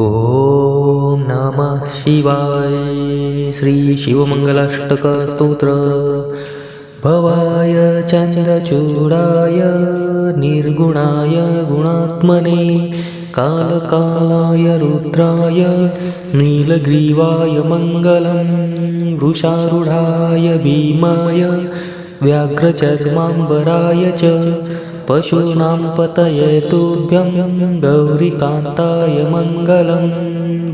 ॐ नमः शिवाय श्रीशिवमङ्गलाष्टकस्तोत्र भवाय चन्द्रचूडाय निर्गुणाय गुणात्मने कालकालाय रुद्राय नीलग्रीवाय मङ्गलं वृषारूढाय भीमाय व्याघ्रचर्माम्बराय च पशूनां पतये तुभ्यं गौरिकान्ताय मङ्गलं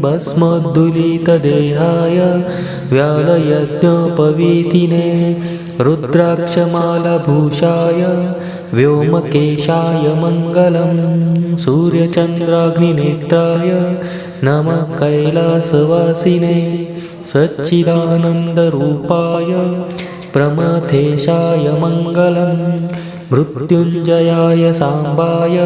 भस्मोद्दुलितदेहाय व्यालयज्ञोपवीतिने रुद्राक्षमालभूषाय व्योमकेशाय मङ्गलं सूर्यचन्द्राग्निनेत्राय नमः कैलासवासिने सच्चिदानन्दरूपाय प्रमथेशाय मङ्गलं मृत्युञ्जयाय साम्बाय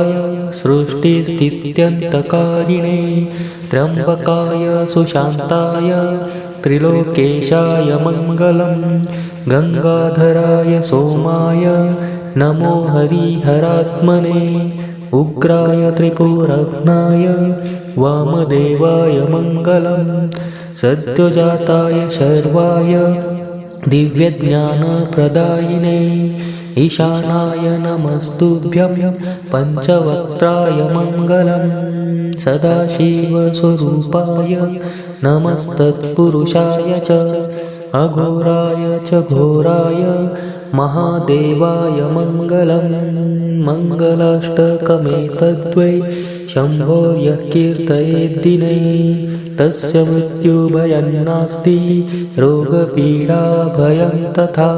सृष्टिस्थित्यन्तकारिणे। त्र्यम्बकाय सुशान्ताय त्रिलोकेशाय मङ्गलं गङ्गाधराय सोमाय नमो हरिहरात्मने। उग्राय त्रिपुरग्नाय वामदेवाय मङ्गलं सद्योजाताय शर्वाय दिव्यज्ञानप्रदायिने ईशानाय नमस्तुभ्यं पञ्चवक्त्राय मङ्गलं सदाशिवस्वरूपाय नमस्तत्पुरुषाय च अघोराय च घोराय महादेवाय मङ्गलं मङ्गलाष्टकमेतद्वै शम्भो यः कीर्तयेद्दिने तस्य मृत्युभयं नास्ति रोगपीडाभयं तथा